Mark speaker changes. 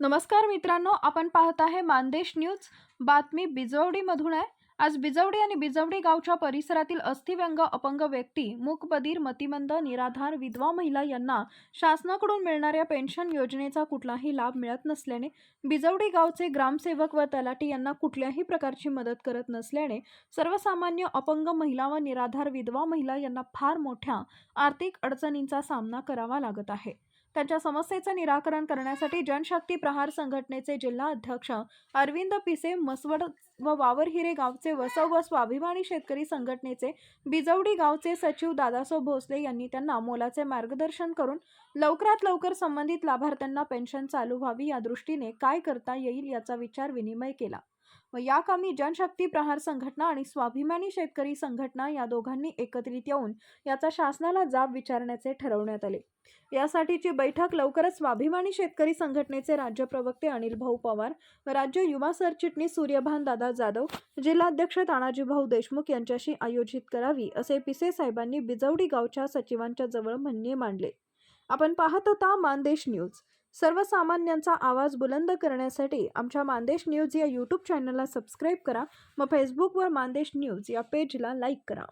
Speaker 1: नमस्कार मित्रांनो आपण पाहत आहे मानदेश न्यूज. बातमी बिजवडीमधून आहे. आज बिजवडी आणि बिजवडी गावच्या परिसरातील अस्थिव्यंग अपंग व्यक्ती मूकबधीर मतिमंद निराधार विधवा महिला यांना शासनाकडून मिळणाऱ्या पेन्शन योजनेचा कुठलाही लाभ मिळत नसल्याने बिजवडी गावचे ग्रामसेवक व तलाठी यांना कुठल्याही प्रकारची मदत करत नसल्याने सर्वसामान्य अपंग महिला व निराधार विधवा महिला यांना फार मोठ्या आर्थिक अडचणींचा सामना करावा लागत आहे. त्यांच्या समस्येचं निराकरण करण्यासाठी जनशक्ती प्रहार संघटनेचे जिल्हा अध्यक्ष अरविंद पिसे मसवड व वावरहिरे गावचे वसव व स्वाभिमानी शेतकरी संघटनेचे बिजवडी गावचे सचिव दादासो भोसले यांनी त्यांना मोलाचे मार्गदर्शन करून लवकरात लवकर संबंधित लाभार्थ्यांना पेन्शन चालू व्हावी या दृष्टीने काय करता येईल याचा विचार विनिमय केला. व या कामी जनशक्ती प्रहार संघटना आणि स्वाभिमानी शेतकरी संघटना या दोघांनी एकत्रित येऊन याचा शासनाला जाब विचारण्याचे ठरवण्यात आले. यासाठीची बैठक लवकरच स्वाभिमानी शेतकरी संघटनेचे राज्य प्रवक्ते अनिल भाऊ पवार व राज्य युवा सरचिटणीस सूर्यभान दादा जाधव जिल्हाध्यक्ष तानाजी भाऊ देशमुख यांच्याशी आयोजित करावी असे पिसे साहेबांनी बिजवडी गावच्या सचिवांच्या जवळ म्हणणे मांडले. आपण पाहत होता मानदेश न्यूज. सर्वसामान्यांचा आवाज बुलंद करण्यासाठी आमच्या मानदेश न्यूज या यूट्यूब चॅनलला सबस्क्राईब करा. व फेसबुकवर मानदेश न्यूज या पेजला लाईक करा.